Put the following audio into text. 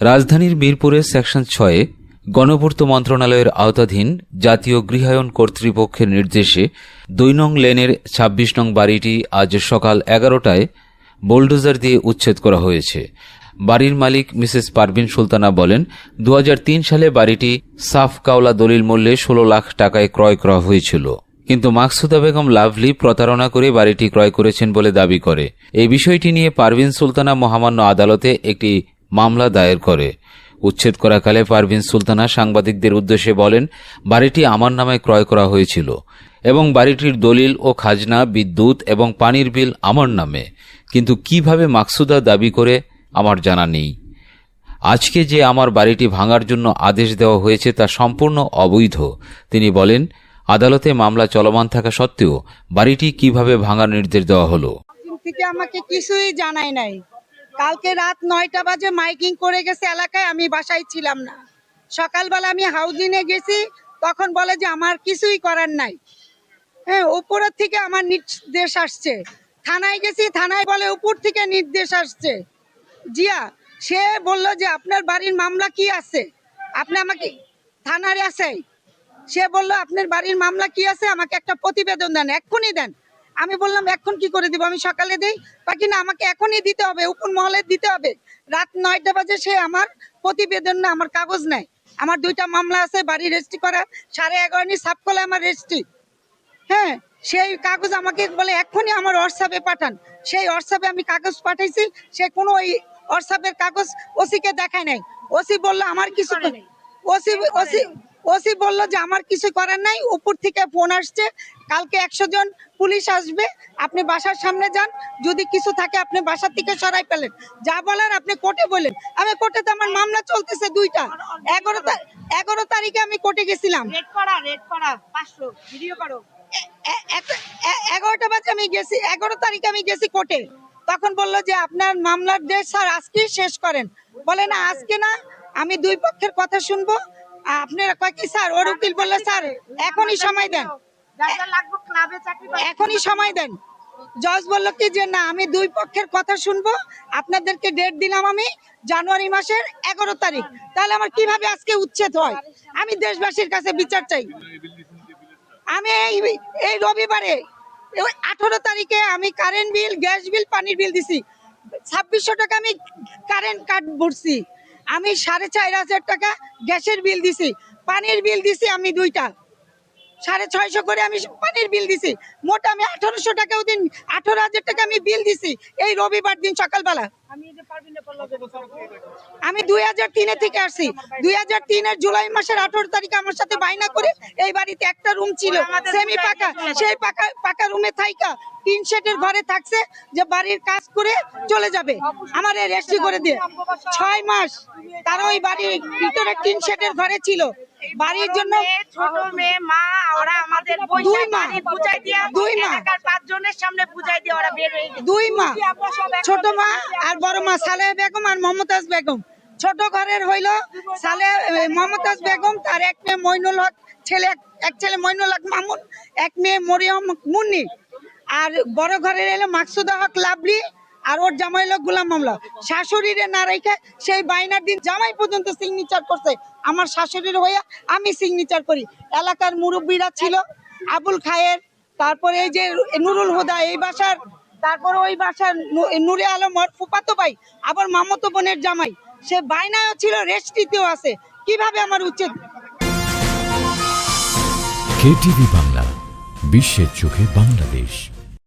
রাজধানীর মিরপুরের সেকশন ছয়ে গণপূর্ত মন্ত্রণালয়ের আওতাধীন জাতীয় গৃহায়ন কর্তৃপক্ষের নির্দেশে দুই নং লেনের ২৬ নং বাড়িটি আজ সকাল এগারোটায় বোলডোজার দিয়ে উচ্ছেদ করা হয়েছে। বাড়ির মালিক মিসেস পারভিন সুলতানা বলেন দু হাজার তিন সালে বাড়িটি সাফ কাওলা দলিল মূল্যে ষোলো লাখ টাকায় ক্রয় করা হয়েছিল। কিন্তু মাকসুদা বেগম লাভলি প্রতারণা করে বাড়িটি ক্রয় করেছেন বলে দাবি করে। এই বিষয়টি নিয়ে পারভিন সুলতানা মহামান্য আদালতে একটি মামলা দায়ের করে। উচ্ছেদ করাকালে পারভিন সুলতানা সাংবাদিকদের উদ্দেশ্যে বলেন, বাড়িটি আমার নামে ক্রয় করা হয়েছিল এবং বাড়িটির দলিল ও খাজনা, বিদ্যুৎ এবং পানির বিল আমার নামে। কিন্তু কীভাবে মাকসুদা দাবি করে, আমার জানা নেই। আজকে যে আমার বাড়িটি ভাঙার জন্য আদেশ দেওয়া হয়েছে তা সম্পূর্ণ অবৈধ। তিনি বলেন, আদালতে মামলা চলমান থাকা সত্ত্বেও বাড়িটি কীভাবে ভাঙার নির্দেশ দেওয়া হলো? আমাকে কিছুই জানাই নাই। কালকে রাত নয়টা বাজে মাইকিং করে গেছে এলাকায়, আমি বাসায় ছিলাম না। সকালবেলা আমি হাউজিংয়ে গেছি, তখন বলে যে আমার কিছুই করার নাই। হ্যাঁ উপরের থেকে আমার নির্দেশ আসছে। থানায় গেছি, থানায় বলে উপর থেকে নির্দেশ আসছে। জিয়া, সে বলল যে আপনার বাড়ির মামলা কি আছে? আপনি আমাকে থানারে আছে সে বলল, আপনার বাড়ির মামলা কি আছে? আমাকে একটা প্রতিবেদন দেন, এক্ষুনি দেন। আমি বললাম এখন কি করে দিব? আমি সকালে দেই? বাকি না আমাকে এখনই দিতে হবে উপর মহলে দিতে হবে। রাত নয়টা বাজে সে আমার প্রতিবেদন না আমার কাগজ নেয় আমার দুইটা মামলা আছে বাড়ি রেজিস্ট্রি করা সাড়ে এগারো নি সাফ করলে আমার রেজিস্ট্রি। হ্যাঁ সেই কাগজ আমাকে বলে এক্ষুনি আমার হোয়াটসঅ্যাপে পাঠান। সেই হোয়াটসঅ্যাপে আমি কাগজ পাঠাইছি সে কোনো ওই হোয়াটসঅ্যাপের কাগজ ওসিকে দেখায় নাই। ওসি বলল আমার কিছু ওসি ওসি ওসি বলল যে আমার কিছু করার নাই উপর থেকে ফোন আসছে কালকে একশো জন পুলিশ আসবে আপনি বাসার সামনে যান যদি কিছু থাকে আপনি বাসার থেকে সরাই পেলেন যা বলার আপনি কোর্টে বলেন। আমি কোর্টে তো আমার মামলা চলতেছে দুইটা। এগারো এগারো তারিখে আমি কোর্টে গেছিলাম। এগারোটা বাজে আমি গেছি এগারো তারিখে আমি গেছি কোর্টে। তখন বলল যে আপনার মামলার দেশ স্যার আজকেই শেষ করেন। বলে না আজকে না আমি দুই পক্ষের কথা শুনব। আপনারা কয় কি স্যার? ওর উকিল বলল স্যার এখনই সময় দেন। এখনই সময় দেন। জজ বলল কি যে না আমি দুই পক্ষের কথা শুনব। আপনাদেরকে ডেট দিলাম আমি জানুয়ারি মাসের এগারো তারিখ। তাহলে আমার কীভাবে আজকে উচ্ছেদ হয়? আমি দেশবাসীর কাছে বিচার চাই। আমি এই এই রবিবারে আঠারো তারিখে আমি কারেন্ট বিল গ্যাস বিল পানির বিল দিছি। ছাব্বিশশো টাকা আমি কারেন্ট কার্ড ভরছি। আমি সাড়ে চার হাজার টাকা গ্যাসের বিল দিছি পানির বিল দিছি আমি দুইটা। সাড়ে ছয়শো করে আমি পানির বিল দিছি। মোট আমি আঠারোশো টাকা ওদিন আঠারো হাজার টাকা আমি বিল দিছি এই রবিবার দিন সকালবেলা। আমি দুই হাজার তিনে থেকে আসছি। দুই হাজার তিনের জুলাই মাসের আঠারো তারিখে আমার সাথে বাইনা করে এই বাড়িতে একটা রুম ছিল। সেমি পাকা সেই পাকা পাকা রুমে থাইকা টিন শেডের ঘরে থাকছে যে বাড়ির কাজ করে চলে যাবে। আমার এই রেস্টি করে দিয়ে। ছয় মাস তারা ওই বাড়ির ভিতরে টিন শেডের ঘরে ছিল। বাড়ির জন্য ছোট মেয়ে মা ওরা আমাদের দুই মা। বুঝাই দিয়া দুই মা। পাঁচজনের সামনে বুঝাই দিয়ে ওরা বের হয়ে দুই মা ছোট মা আর বড় মা সালেহ বেগম আর মমতাজ বেগম ছোট ঘরের হইল সালে মমতাজ বেগম তার এক মেয়ে মইনুল হক ছেলে এক- এক ছেলে মইনুল হক মামুন এক মেয়ে মরিয়ম মুন্নি আর বড় ঘরের এলো মাকসুদা হক লাভলি আর ওর জামাই লোক গুলাম মামলা। শাশুড়িরে না রেখে সেই বাইনার দিন জামাই পর্যন্ত সিগনেচার করছে। আমার শাশুড়ির হইয়া আমি সিগনেচার করি। এলাকার মুরব্বীরা ছিল, আবুল খায়ের, তারপরে এই যে নুরুল হুদা, এই বাসার, তারপরে ওই বাসার নুরে আলম ফুপাতো ভাই, আবার মামতো বোনের জামাই। সে বাইনাও ছিল রেস্ট্রিতেও আছে। কীভাবে আমার উচিত? কেটিভি বাংলা, বিশ্বের চোখে বাংলাদেশ।